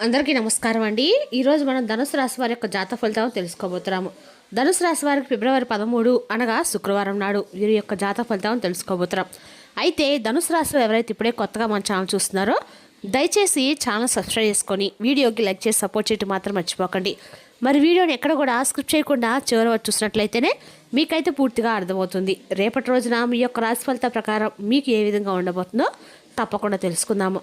అందరికీ నమస్కారం అండి. ఈరోజు మనం ధనుసు రాశి వారి యొక్క జాతక ఫలితాలను తెలుసుకోబోతున్నాము. ధనుసు రాశి వారికి ఫిబ్రవరి పదమూడు అనగా శుక్రవారం నాడు వీరి యొక్క జాతక ఫలితాలను తెలుసుకోబోతున్నాం. అయితే ధనుసు రాశిలో ఎవరైతే ఇప్పుడే కొత్తగా మన ఛానల్ చూస్తున్నారో దయచేసి ఛానల్ సబ్స్క్రైబ్ చేసుకొని వీడియోకి లైక్ చేసి సపోర్ట్ చేయటం మాత్రం మర్చిపోకండి. మరి వీడియోని ఎక్కడ కూడా స్క్రిప్ట్ చేయకుండా చివరి వరకు చూసినట్లయితేనే మీకైతే పూర్తిగా అర్థమవుతుంది. రేపటి రోజున మీ యొక్క రాశి ఫలిత ప్రకారం మీకు ఏ విధంగా ఉండబోతుందో తప్పకుండా తెలుసుకుందాము.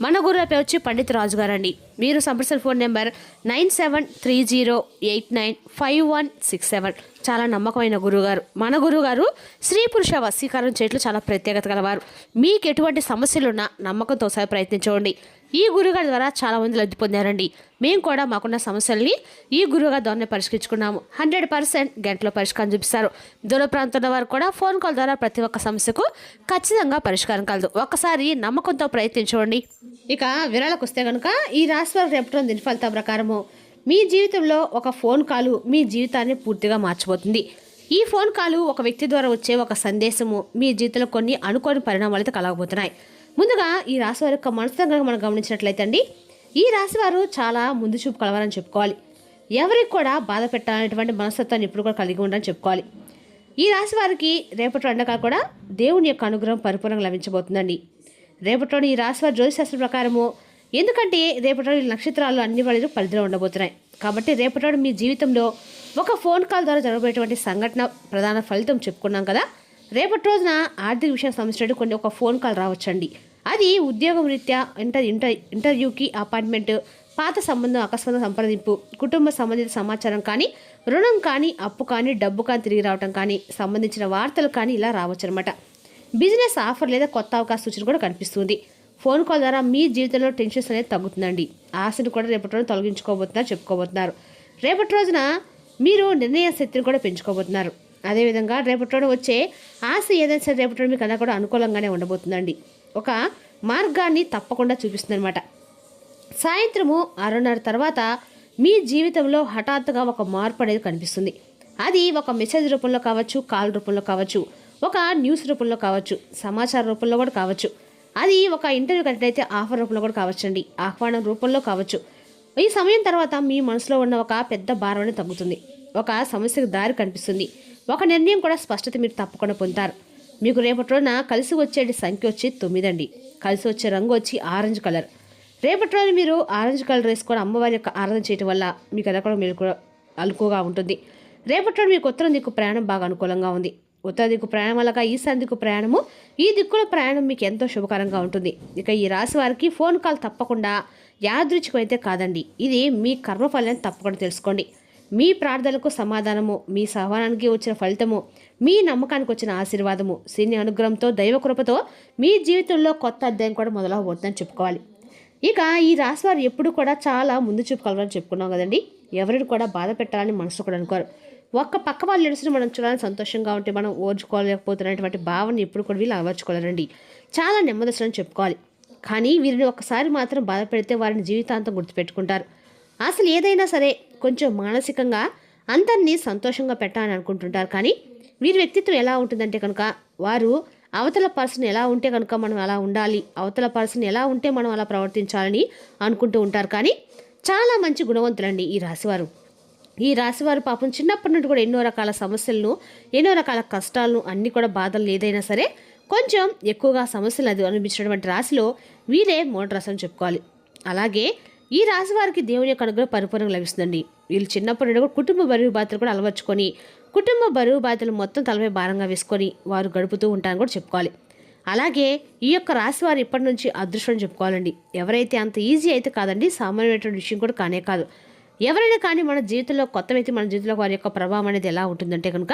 మన గుర్రపే వచ్చి పండిత్ రాజు గారండి మీరు సంప్రసర్ phone number nine seven three zero eight nine five one six seven. చాలా నమ్మకమైన గురువుగారు. మన గురువుగారు స్త్రీ పురుష వశీకరణ చేయట్లు చాలా ప్రత్యేకత గలవారు. మీకు ఎటువంటి సమస్యలున్నా నమ్మకంతో ఒకసారి ప్రయత్నించండి. ఈ గురుగారి ద్వారా చాలామంది లబ్ధి పొందారండి. మేము కూడా మాకున్న సమస్యల్ని ఈ గురువుగారి ద్వారా పరిష్కరించుకున్నాము. హండ్రెడ్ పర్సెంట్ గంటలో పరిష్కారం చూపిస్తారు. దూర ప్రాంతంలో వారు కూడా ఫోన్ కాల్ ద్వారా ప్రతి ఒక్క సమస్యకు ఖచ్చితంగా పరిష్కారం కలదు. ఒకసారి నమ్మకంతో ప్రయత్నించండి. ఇక విరాళకు వస్తే కనుక ఈ రాశి వారు రేపటి దిన ఫలితం ప్రకారము. మీ జీవితంలో ఒక ఫోన్ కాలు మీ జీవితాన్ని పూర్తిగా మార్చబోతుంది ఈ ఫోన్ కాలు ఒక వ్యక్తి ద్వారా వచ్చే ఒక సందేశము మీ జీవితంలో కొన్ని అనుకోని పరిణామాలతో కలగబోతున్నాయి. ముందుగా ఈ రాశి వారి యొక్క కనుక మనం గమనించినట్లయితే అండి ఈ రాశి వారు చాలా ముందు చూపు కలవాలని చెప్పుకోవాలి. ఎవరికి కూడా బాధ పెట్టాలనేటువంటి మనస్తత్వాన్ని ఎప్పుడు కూడా కలిగి ఉండాలని చెప్పుకోవాలి. ఈ రాశి వారికి రేపటి ఎండగా కూడా దేవుని యొక్క అనుగ్రహం పరిపూర్ణంగా లభించబోతుందండి. రేపటిలోని ఈ రాశి వారి జ్యోతిశాస్త్రం ప్రకారము ఎందుకంటే రేపటి ఈ నక్షత్రాలు అన్ని వాళ్ళు పరిధిలో ఉండబోతున్నాయి. కాబట్టి రేపటి మీ జీవితంలో ఒక ఫోన్ కాల్ ద్వారా జరగబోయేటువంటి సంఘటన ప్రధాన ఫలితం చెప్పుకున్నాం కదా. రేపటి రోజున ఆర్థిక విషయం సంబంధించినట్టు కొన్ని ఒక ఫోన్ కాల్ రావచ్చండి. అది ఉద్యోగం రీత్యా ఇంటర్ ఇంటర్ ఇంటర్వ్యూకి అపాయింట్మెంట్ పాత సంబంధం అకస్మాత్ సంప్రదింపు కుటుంబ సంబంధిత సమాచారం కానీ రుణం కానీ అప్పు కానీ డబ్బు కానీ తిరిగి రావటం కానీ సంబంధించిన వార్తలు కానీ ఇలా రావచ్చు అనమాట బిజినెస్ ఆఫర్ లేదా కొత్త అవకాశ సూచన కూడా కనిపిస్తుంది. ఫోన్ కాల్ ద్వారా మీ జీవితంలో టెన్షన్స్ అనేది తగ్గుతుందండి. ఆశను కూడా రేపటి రోజు తొలగించుకోబోతున్నారు చెప్పుకోబోతున్నారు. రేపటి రోజున మీరు నిర్ణయ శక్తిని కూడా పెంచుకోబోతున్నారు. అదేవిధంగా రేపటి రోజు వచ్చే ఆశ ఏదైనా సరే రేపటి రోజు మీకు అలా కూడా అనుకూలంగానే ఉండబోతుందండి. ఒక మార్గాన్ని తప్పకుండా చూపిస్తుంది అనమాట సాయంత్రము ఆరున్నర తర్వాత మీ జీవితంలో హఠాత్తుగా ఒక మార్పు అనేది కనిపిస్తుంది. అది ఒక మెసేజ్ రూపంలో కావచ్చు కాల్ రూపంలో కావచ్చు ఒక న్యూస్ రూపంలో కావచ్చు సమాచార రూపంలో కూడా కావచ్చు. అది ఒక ఇంటర్వ్యూ కట్టయితే ఆఫర్ రూపంలో కూడా కావచ్చండి. ఆహ్వానం రూపంలో కావచ్చు. ఈ సమయం తర్వాత మీ మనసులో ఉన్న ఒక పెద్ద భారం తగ్గుతుంది. ఒక సమస్యకు దారి కనిపిస్తుంది. ఒక నిర్ణయం కూడా స్పష్టత మీరు తప్పకుండా పొందుతారు. మీకు రేపటి రోజున కలిసి వచ్చే సంఖ్య వచ్చి తొమ్మిదండి. కలిసి వచ్చే రంగు వచ్చి ఆరెంజ్ కలర్ రేపటి రోజు మీరు ఆరెంజ్ కలర్ వేసుకొని అమ్మవారి యొక్క ఆరాధన చేయడం వల్ల మీకు అది కూడా మీరు కూడా అనుకువగా ఉంటుంది. రేపటి రోజు మీకు ఉత్తరం మీకు ప్రయాణం బాగా అనుకూలంగా ఉంది. ఉత్తర దిక్కు ప్రయాణం అలాగా ఈశాన్ దిక్కు ప్రయాణము ఈ దిక్కుల ప్రయాణం మీకు ఎంతో శుభకరంగా ఉంటుంది. ఇక ఈ రాశి వారికి ఫోన్ కాల్ తప్పకుండా యాదృచ్ఛికం అయితే కాదండి. ఇది మీ కర్మఫలం తప్పకుండా తెలుసుకోండి. మీ ప్రార్థనలకు సమాధానము మీ సహవానానికి వచ్చిన ఫలితము మీ నమ్మకానికి వచ్చిన ఆశీర్వాదము శని అనుగ్రహంతో దైవ కృపతో మీ జీవితంలో కొత్త అధ్యాయం కూడా మొదలవబోతుందని చెప్పుకోవాలి. ఇక ఈ రాశివారు ఎప్పుడు కూడా చాలా ముందు చూపుకోవాలని చెప్పుకున్నాం కదండి. ఎవరిని కూడా బాధ పెట్టాలని మనసు కూడా అనుకోరు. ఒక్క పక్క వాళ్ళు ఎడుసుని మనం చూడాలని సంతోషంగా ఉంటే మనం ఓర్చుకోలేకపోతున్నటువంటి భావన ఎప్పుడు కూడా వీళ్ళు అలవర్చుకోలేరండి. చాలా నెమ్మదసరని చెప్పుకోవాలి. కానీ వీరిని ఒక్కసారి మాత్రం బాధ పెడితే వారిని జీవితాంతం గుర్తుపెట్టుకుంటారు. అసలు ఏదైనా సరే కొంచెం మానసికంగా అందరినీ సంతోషంగా పెట్టాలని అనుకుంటుంటారు. కానీ వీరి వ్యక్తిత్వం ఎలా ఉంటుందంటే కనుక వారు అవతల పర్సన్ ఎలా ఉంటే కనుక మనం అలా ఉండాలి అవతల పర్సన్ ఎలా ఉంటే మనం అలా ప్రవర్తించాలని అనుకుంటూ ఉంటారు. కానీ చాలా మంచి గుణవంతులండి ఈ రాశివారు. ఈ రాశివారు పాపం చిన్నప్పటి నుండి కూడా ఎన్నో రకాల సమస్యలను ఎన్నో రకాల కష్టాలను అన్ని కూడా బాధలు ఏదైనా సరే కొంచెం ఎక్కువగా సమస్యలు అది అనిపించినటువంటి రాశిలో వీరే మోటార్ రాశి అని చెప్పుకోవాలి. అలాగే ఈ రాశి వారికి దేవుని యొక్క అనుగ్రహం పరిపూర్ణంగా లభిస్తుందండి. వీళ్ళు చిన్నప్పటి నుండి కూడా కుటుంబ బరువు బాధ్యతలు కూడా అలవర్చుకొని కుటుంబ బరువు బాధ్యతలు మొత్తం తలపై భారంగా వేసుకొని వారు గడుపుతూ ఉంటారని కూడా చెప్పుకోవాలి. అలాగే ఈ యొక్క రాశి వారు ఇప్పటి నుంచి అదృష్టం చెప్పుకోవాలండి. ఎవరైతే అంత ఈజీ అయితే కాదండి సామాన్యమైనటువంటి విషయం కూడా కానే కాదు. ఎవరైనా కానీ మన జీవితంలో కొత్త వ్యక్తి మన జీవితంలో వారి యొక్క ప్రభావం అనేది ఎలా ఉంటుందంటే కనుక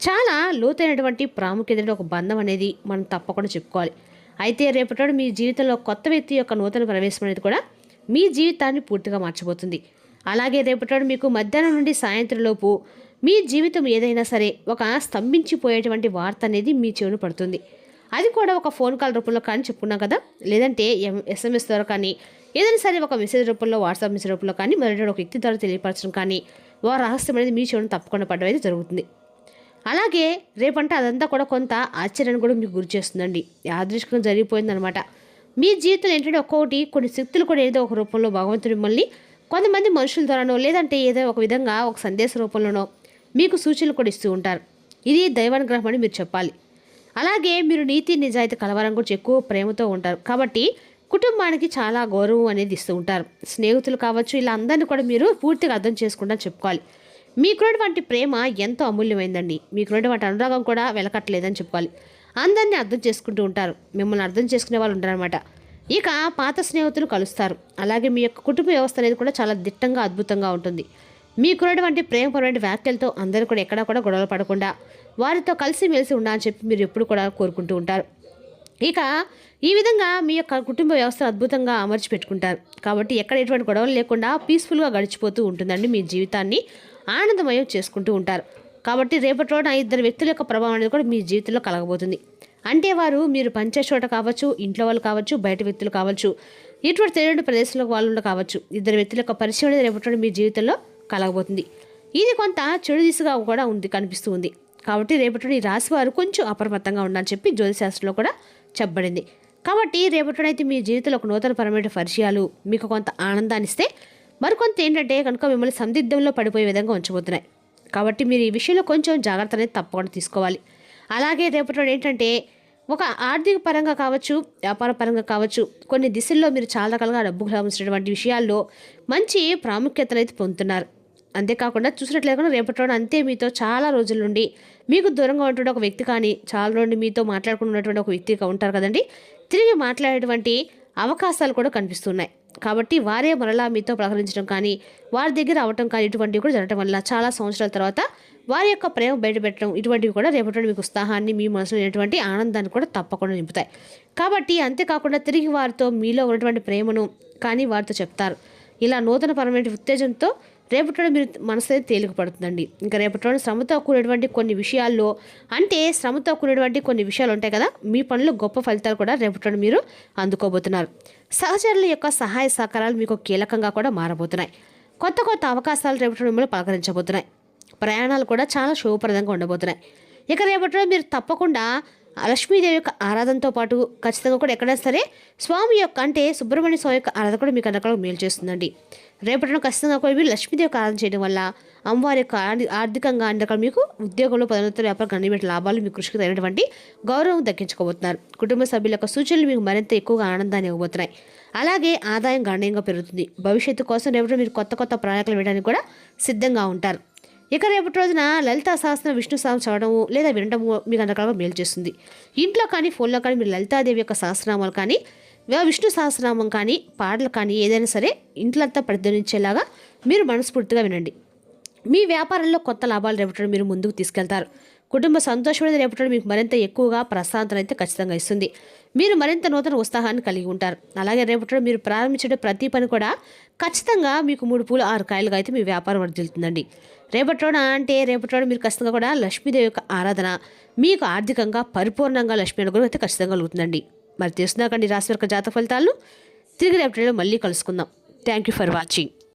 చాలా లోతైనటువంటి ప్రాముఖ్యత ఒక బంధం అనేది మనం తప్పకుండా చెప్పుకోవాలి. అయితే రేపటి మీ జీవితంలో కొత్త వ్యక్తి యొక్క నూతన ప్రవేశం అనేది కూడా మీ జీవితాన్ని పూర్తిగా మార్చబోతుంది. అలాగే రేపటి మీకు మధ్యాహ్నం నుండి సాయంత్రం లోపు మీ జీవితం ఏదైనా సరే ఒక స్తంభించిపోయేటువంటి వార్త అనేది మీ చెవును పడుతుంది. అది కూడా ఒక ఫోన్ కాల్ రూపంలో కానీ చెప్పుకున్నాం కదా. లేదంటే ఎం- ఎస్ఎంఎస్ ద్వారా కానీ ఏదైనా సరే ఒక మెసేజ్ రూపంలో వాట్సాప్ మెసేజ్ రూపంలో కానీ మరి ఒక వ్యక్తి ద్వారా తెలియపరచడం కానీ వారి రహస్యం అనేది మీ చెవును తప్పకుండా పడడం అయితే జరుగుతుంది. అలాగే రేపంటే అదంతా కూడా కొంత ఆశ్చర్యాన్ని కూడా మీకు గురి చేస్తుందండి. యాదృష్కంగా జరిగిపోయిందనమాట మీ జీవితంలో ఏంటంటే ఒక్కొక్కటి కొన్ని శక్తులు కూడా ఏదో ఒక రూపంలో భగవంతుడు మిమ్మల్ని కొంతమంది మనుషుల ద్వారానో లేదంటే ఏదో ఒక విధంగా ఒక సందేశ రూపంలోనో మీకు సూచనలు కూడా ఇస్తూ ఉంటారు. ఇది దైవానుగ్రహం అని మీరు చెప్పాలి. అలాగే మీరు నీతి నిజాయితీ కలవరం గురించి ఎక్కువ ప్రేమతో ఉంటారు. కాబట్టి కుటుంబానికి చాలా గౌరవం అనేది ఇస్తూ ఉంటారు. స్నేహితులు కావచ్చు ఇలా అందరినీ కూడా మీరు పూర్తిగా అర్థం చేసుకుంటా చెప్పుకోవాలి. మీకున్నటువంటి ప్రేమ ఎంతో అమూల్యమైందండి. మీకున్నటువంటి అనురాగం కూడా వెలకట్లేదని చెప్పుకోవాలి. అందరినీ అర్థం చేసుకుంటూ ఉంటారు. మిమ్మల్ని అర్థం చేసుకునే వాళ్ళు ఉంటారనమాట ఇక పాత స్నేహితులు కలుస్తారు. అలాగే మీ యొక్క కుటుంబ వ్యవస్థ అనేది కూడా చాలా దిట్టంగా అద్భుతంగా ఉంటుంది. మీకున్నటువంటి ప్రేమపరమైన వ్యాఖ్యలతో అందరూ కూడా ఎక్కడా కూడా గొడవలు పడకుండా వారితో కలిసి మెలిసి ఉండాలని చెప్పి మీరు ఎప్పుడు కూడా కోరుకుంటూ ఉంటారు. ఇక ఈ విధంగా మీ యొక్క కుటుంబ వ్యవస్థ అద్భుతంగా అమర్చి పెట్టుకుంటారు కాబట్టి ఎక్కడ ఎటువంటి గొడవలు లేకుండా పీస్ఫుల్గా గడిచిపోతూ ఉంటుందండి మీ జీవితాన్ని ఆనందమయం చేసుకుంటూ ఉంటారు. కాబట్టి రేపటి రోజున ఇద్దరు వ్యక్తుల యొక్క ప్రభావం అనేది కూడా మీ జీవితంలో కలగబోతుంది. అంటే వారు మీరు పంచే చోట కావచ్చు ఇంట్లో వాళ్ళు కావచ్చు బయట వ్యక్తులు కావచ్చు ఇటువంటి తెలియని ప్రదేశంలో వాళ్ళు కావచ్చు ఇద్దరు వ్యక్తుల యొక్క పరిచయం అనేది రేపటి మీ జీవితంలో కలగబోతుంది. ఇది కొంత చెడు దిశగా కూడా ఉంది కనిపిస్తూ ఉంది. కాబట్టి రేపటి ఈ రాశి వారు కొంచెం అప్రమత్తంగా ఉండాలని చెప్పి జ్యోతిశాస్త్రంలో కూడా చెప్పబడింది. కాబట్టి రేపటినైతే మీ జీవితంలో ఒక నూతన పరమైన పరిచయాలు మీకు కొంత ఆనందాన్ని ఇస్తే మరికొంత ఏంటంటే కనుక మిమ్మల్ని సందిగ్ధంలో పడిపోయే విధంగా ఉంచబోతున్నాయి. కాబట్టి మీరు ఈ విషయంలో కొంచెం జాగ్రత్త అనేది తప్పకుండా తీసుకోవాలి. అలాగే రేపటి ఏంటంటే ఒక ఆర్థిక పరంగా కావచ్చు వ్యాపార పరంగా కావచ్చు కొన్ని దిశల్లో మీరు చాలా రకాలుగా డబ్బు సంబంధించినటువంటి విషయాల్లో మంచి ప్రాముఖ్యతను అయితే పొందుతున్నారు. అంతేకాకుండా చూసినట్లయితే రేపటి రోజు అంతే మీతో చాలా రోజుల నుండి మీకు దూరంగా ఉన్నటువంటి ఒక వ్యక్తి కానీ చాలా నుండి మీతో మాట్లాడుకున్నటువంటి ఒక వ్యక్తి ఉంటారు కదండి. తిరిగి మాట్లాడేటువంటి అవకాశాలు కూడా కనిపిస్తున్నాయి. కాబట్టి వారే మరలా మీతో ప్రకటించడం కానీ వారి దగ్గర అవటం కానీ ఇటువంటివి కూడా జరగడం వల్ల చాలా సంవత్సరాల తర్వాత వారి యొక్క ప్రేమ బయటపెట్టడం ఇటువంటివి కూడా రేపటి మీకు ఉత్సాహాన్ని మీ మనసులో ఉన్నటువంటి ఆనందాన్ని కూడా తప్పకుండా నింపుతాయి. కాబట్టి అంతేకాకుండా తిరిగి వారితో మీలో ఉన్నటువంటి ప్రేమను కానీ వారితో చెప్తారు. ఇలా నూతన పరమైన ఉత్తేజంతో రేపటి రోజు మీరు మనసు అయితే తేలిక పడుతుందండి ఇంకా రేపటి రోజు శ్రమతో కూడినటువంటి కొన్ని విషయాల్లో అంటే శ్రమతో కూడినటువంటి కొన్ని విషయాలు ఉంటాయి కదా మీ పనులు గొప్ప ఫలితాలు కూడా రేపటి రోజు మీరు అందుకోబోతున్నారు. సహచరుల యొక్క సహాయ సహకారాలు మీకు కీలకంగా కూడా మారబోతున్నాయి. కొత్త కొత్త అవకాశాలు రేపటి మిమ్మల్ని పలకరించబోతున్నాయి. ప్రయాణాలు కూడా చాలా శుభప్రదంగా ఉండబోతున్నాయి. ఇక రేపటి రోజు మీరు తప్పకుండా లక్ష్మీదేవి యొక్క ఆరాధనతో పాటు ఖచ్చితంగా కూడా ఎక్కడైనా సరే స్వామి యొక్క అంటే సుబ్రహ్మణ్య స్వామి యొక్క ఆరాధన కూడా మీకు అక్కడ మేలు చేస్తుందండి. రేపటి ఖచ్చితంగా కూడా మీరు లక్ష్మీదేవి యొక్క ఆరాధన చేయడం వల్ల అమ్మవారి యొక్క ఆర్థికంగా అన్ని మీకు ఉద్యోగంలో పదోన్నతులు వ్యాపారం గణనీయమైన లాభాలు మీ కృషికి తగినటువంటి గౌరవం దక్కించుకోబోతున్నారు. కుటుంబ సభ్యుల యొక్క సూచనలు మీకు మరింత ఎక్కువగా ఆనందాన్ని ఇవ్వబోతున్నాయి. అలాగే ఆదాయం గణనీయంగా పెరుగుతుంది. భవిష్యత్తు కోసం రేపటి మీరు కొత్త కొత్త ప్రణాళికలు వేయడానికి కూడా సిద్ధంగా ఉంటారు. ఇక రేపటి రోజున లలితా సహస్రం విష్ణు సహస్రం చదవడము లేదా వినడము మీకు రకాలుగా మేలు చేస్తుంది. ఇంట్లో కానీ ఫోన్లో కానీ మీరు లలితాదేవి యొక్క సహస్రనామాలు కానీ విష్ణు సహస్రనామం కానీ పాటలు కానీ ఏదైనా సరే ఇంట్లంతా ప్రతిధ్వనించేలాగా మీరు మనస్ఫూర్తిగా వినండి. మీ వ్యాపారంలో కొత్త లాభాలు రేపటి మీరు ముందుకు తీసుకెళ్తారు. కుటుంబ సంతోషం అనేది రేపటి మీకు మరింత ఎక్కువగా ప్రశాంతత అయితే ఖచ్చితంగా ఇస్తుంది. మీరు మరింత నూతన ఉత్సాహాన్ని కలిగి ఉంటారు. అలాగే రేపటి మీరు ప్రారంభించే ప్రతి పని కూడా ఖచ్చితంగా మీకు మూడు పూలు ఆరు కాయలుగా అయితే మీ వ్యాపారం వర్దిల్తుందండి రేపటి రోజున అంటే రేపటి రోజు మీరు ఖచ్చితంగా కూడా లక్ష్మీదేవి యొక్క ఆరాధన మీకు ఆర్థికంగా పరిపూర్ణంగా లక్ష్మీ అనుగ్రహం అయితే ఖచ్చితంగా కలుగుతుందండి. మరి తెలుసుకున్నాకండి రాశి యొక్క జాతక ఫలితాలను తిరిగి రేపటి మళ్ళీ కలుసుకుందాం. Thank you for watching